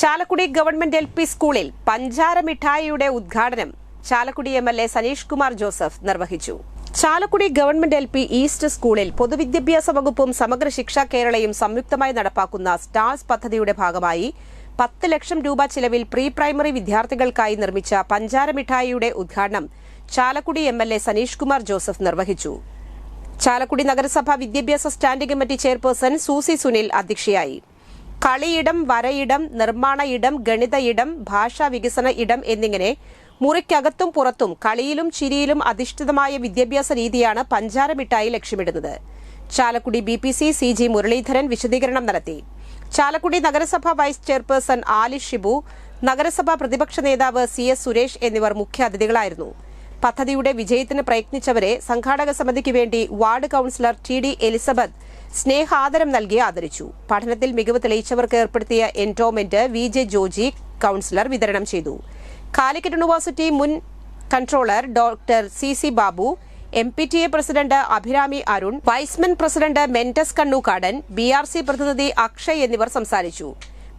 Chalakudy government L P സ്കൂളിൽ പഞ്ചാര മിഠായിയുടെ ഉദ്ഘാടനം Chalakudy M L A Saneesh Kumar Joseph നിർവഹിച്ചു. Chalakudy government L P east സ്കൂളിൽ പൊതുവിദ്യാഭ്യാസ വകുപ്പും സമഗ്ര ശിക്ഷ കേരളയും സംയുക്തമായി നടപ്പാക്കുന്ന സ്റ്റാർസ് പദ്ധതിയുടെ ഭാഗമായി പത്ത് ലക്ഷം രൂപ ചിലവിൽ പ്രീ പ്രൈമറി വിദ്യാർത്ഥികൾക്കായി നിർമ്മിച്ച പഞ്ചാര മിഠായിയുടെ ഉദ്ഘാടനം Chalakudy M L A Saneesh Kumar Joseph നിർവഹിച്ചു. ചാലക്കുടി നഗരസഭ വിദ്യാഭ്യാസ standing committee chairperson Susie Sunil അധ്യക്ഷയായി. കളിയിടം വരയിടം നിർമ്മാണ ഇടം ഗണിത ഇടം ഭാഷാ വികസന ഇടം എന്നിങ്ങനെ മുറിക്കകത്തും പുറത്തും കളിയിലും ചിരിയിലും അധിഷ്ഠിതമായ വിദ്യാഭ്യാസ രീതിയാണ് പഞ്ചാരമിട്ടായി ലക്ഷ്യമിടുന്നത്. Chalakudy B P C C G Muraleedharan വിശദീകരണം നടത്തി. ചാലക്കുടി നഗരസഭാ വൈസ് ചെയർപേഴ്സൺ ആലി ഷിബു നഗരസഭാ പ്രതിപക്ഷ നേതാവ് സി എസ് സുരേഷ് എന്നിവർ മുഖ്യ അതിഥികളായിരുന്നു. പദ്ധതിയുടെ വിജയത്തിന് പ്രയത്നിച്ചവരെ സംഘാടക സമിതിക്ക് വേണ്ടി ward councillor T D Elizabeth സ്നേഹാദരം നൽകി ആദരിച്ചു. പഠനത്തിൽ മികവ് തെളിയിച്ചവർക്ക് ഏർപ്പെടുത്തിയ endowment V J Joji councillor വിതരണം ചെയ്തു. കാലിക്കറ്റ് യൂണിവേഴ്സിറ്റി മുൻ controller doctor C C Babu M P T A president Abhirami Arun Y's Men president Mentas Kannookkadan B R C പ്രതിനിധി അക്ഷയ് എന്നിവർ സംസാരിച്ചു.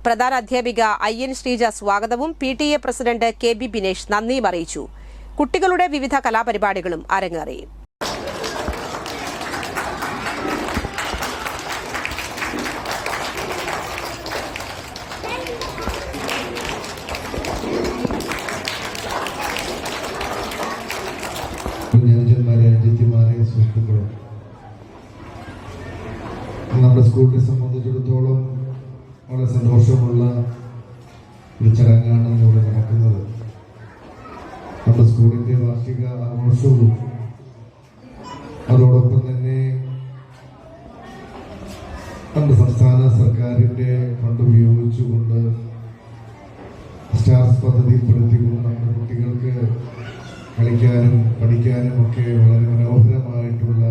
പ്രധാന അധ്യാപിക ഐ എൻ ശ്രീജ സ്വാഗതവും P T A president K B Binesh നന്ദിയും അറിയിച്ചു. കുട്ടികളുടെ വിവിധ കലാപരിപാടികളും അരങ്ങേറി. കുഞ്ഞനുജന്മാരെ അനുജത്തിമാരെ സുഹൃത്തുക്കളും നമ്മുടെ സ്കൂളിനെ സംബന്ധിച്ചിടത്തോളം വളരെ സന്തോഷമുള്ള ഒരു ചടങ്ങാണ് ഇവിടെ നടക്കുന്നത്. നമ്മുടെ സ്കൂളിന്റെ വാർഷിക ആഘോഷവും അതോടൊപ്പം തന്നെ നമ്മുടെ സംസ്ഥാന സർക്കാരിന്റെ ഫണ്ട് ഉപയോഗിച്ചുകൊണ്ട് ഒക്കെ വളരെ മനോഹരമായിട്ടുള്ള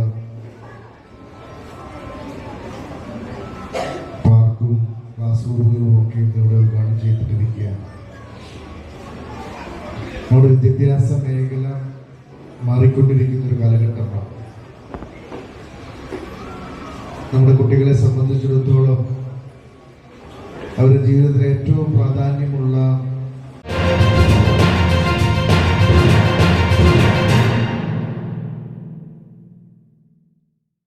പാർക്കും ക്ലാസ് റൂമുകളും ഒക്കെ ഇവിടെ ഉദ്ഘാടനം ചെയ്തിട്ടിരിക്കുകയാണ്. നമ്മുടെ വിദ്യാഭ്യാസ മേഖല മാറിക്കൊണ്ടിരിക്കുന്ന ഒരു കാലഘട്ടമാണ്. നമ്മുടെ കുട്ടികളെ സംബന്ധിച്ചിടത്തോളം അവരുടെ ജീവിതത്തിൽ ഏറ്റവും പ്രാധാന്യമുള്ള